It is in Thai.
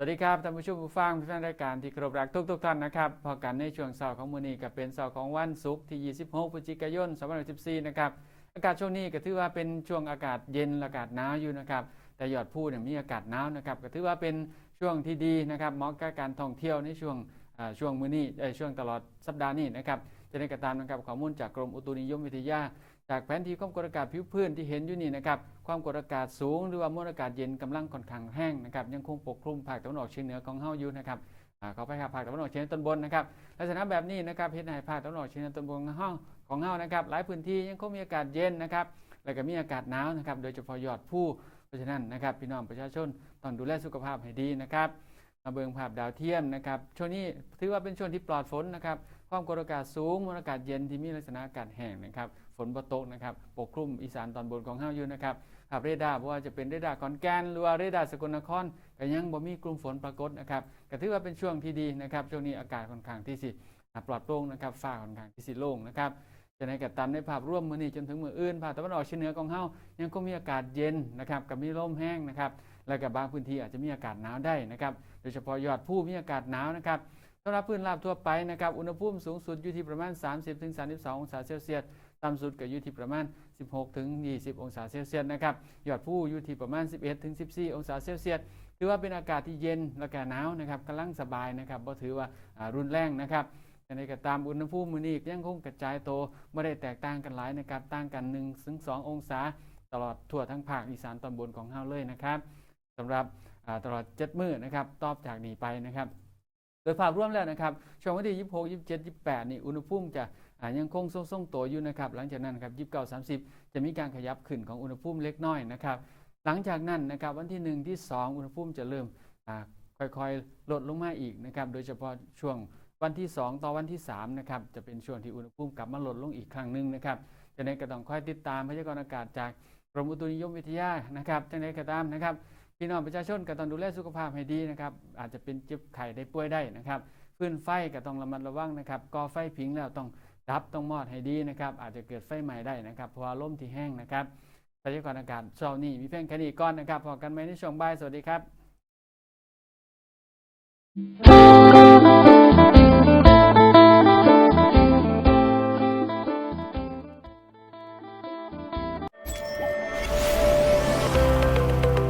สวัสดีครับท่านผู้ชมผู้ฟังผู้ฟังรายการที่เคารพรักทุกทุกท่านนะครับพอกันในช่วงเสาร์ของมื้อนี้ก็เป็นเสาร์ของวันศุกร์ที่ 26พฤศจิกายน2014นะครับอากาศช่วงนี้ก็ถือว่าเป็นช่วงอากาศเย็นอากาศหนาวอยู่นะครับแต่ยอดผู้เนี่ยมีอากาศหนาวนะครับก็ถือว่าเป็นช่วงที่ดีนะครับเหมาะกับการท่องเที่ยวในช่วงช่วงมื้อนี้ช่วงตลอดสัปดาห์นี้นะครับจะได้กระตามนะครับข้อมูลจากกรมอุตุนิยมวิทยา จากแผนที่ความกดอากาศผิวพื้นที่เห็นอยู่นี่นะครับความกดอากาศสูงหรือว่ามวลอากาศเย็นกำลังค่อนข้างแห้งนะครับยังคงปกคลุมภาคตะวันออกเฉียงเหนือของเฮาอยู่นะครับอ่าไปครับภาคตะวันออกเฉียงตอนบนนะครับลักษณะแบบนี้นะครับเฮ็ดให้ภาคตะวันออกเฉียงเหนือตอนบนของเฮาของเฮานะครับหลายพื้นที่ยังคงมีอากาศเย็นนะครับแล้วก็มีอากาศหนาวนะครับโดยเฉพาะยอดผู้เพราะฉะนั้นนะครับพี่น้องประชาชนต้องดูแลสุขภาพให้ดีนะครับมาเบิ่งภาพดาวเทียมนะครับช่วงนี้ถือว่าเป็นช่วงที่ปลอดฝนนะครับความกดอากาศสูงมวลอากาศเย็นที่มีลักษณะอากาศแห้งนะครับ ฝนบ่ตกนะครับปกคลุมอีสานตอนบนของเฮาอยู่นะครับภาพเรดาร์บ่ว่าจะเป็นเรดาร์ขอนแก่นหรือว่าเรดาร์สกลนครก็ยังบ่มีกลุ่มฝนปรากฏนะครับก็ถือว่าเป็นช่วงที่ดีนะครับช่วงนี้อากาศค่อนข้างที่สิปลอดโปร่งนะครับฟ้าค่อนข้างที่สิโล่งนะครับจะในกัตามในภาพร่วมมื้อนี้จนถึงมื้ออื่นภาคตะวันออกเฉียงเหนือของเฮายังคงมีอากาศเย็นนะครับกับมีลมแห้งนะครับแล้วก็บบางพื้นที่อาจจะมีอากาศหนาวได้นะครับโดยเฉพาะยอดผู้มีอากาศหนาวนะครับำหรับพื้นราบทั่วไปนะครับ อุณหภูมิสูงสุดอยู่ที่ประมาณ 30-32 องศาเซลเซียส ต่ำสุดก็อยู่ที่ประมาณ 16-20 องศาเซลเซียสนะครับ ยอดผู้อยู่ที่ประมาณ 11-14 องศาเซลเซียส ถือว่าเป็นอากาศที่เย็นและก็หนาวนะครับกำลังสบายนะครับบ่ถือว่ารุนแรงนะครับแต่ในก็ตามอุณหภูมิมือนี้ก็ยังคงกระจายตัวไม่ได้แตกต่างกันหลายนะครับ ต่างกัน 1-2 องศา ตลอดทั่วทั้งภาคอีสานตอนบนของเฮาเลยนะครับสำหรับตลอด7มื้อนะครับตอบจากนี้ไปนะครับ ดยภาพรวมแล้วนะครับช่วงวันที่ 26 27 28 นี่อุณหภูมิจะยังคงทรงๆตัวอยู่นะครับ หลังจากนั้นครับ 29 30 จะมีการขยับขึ้นของอุณหภูมิเล็กน้อยนะครับ หลังจากนั้นนะครับวันที่ 1 ที่ 2 อุณหภูมิจะเริ่มค่อยๆ ลดลงมาอีกนะครับ โดยเฉพาะช่วงวันที่ 2 ต่อวันที่3นะครับ จะเป็นช่วงที่อุณหภูมิกลับมาลดลงอีกครั้งหนึ่งนะครับจะในนก็ต้องค่อยติดตามพยากรณ์อากาศจากกรมอุตุนิยมวิทยานะครับจังไดก็ตามนะครับ พี่น้องประชาชนก็ต้องดูแลสุขภาพให้ดีนะครับ อาจจะเป็นเจ็บไข้ได้ป่วยได้นะครับพื้นไฟก็ต้องระมัดระวังนะครับก่อไฟผิงแล้วต้องดับต้องมอดให้ดีนะครับ อาจจะเกิดไฟไหม้ได้นะครับเพราะลมที่แห้งนะครับพยากรณ์อากาศเช้านี้มีเพียงแค่นี้ก่อนนะครับพอกันไหมในช่วงบ่ายสวัสดีครับ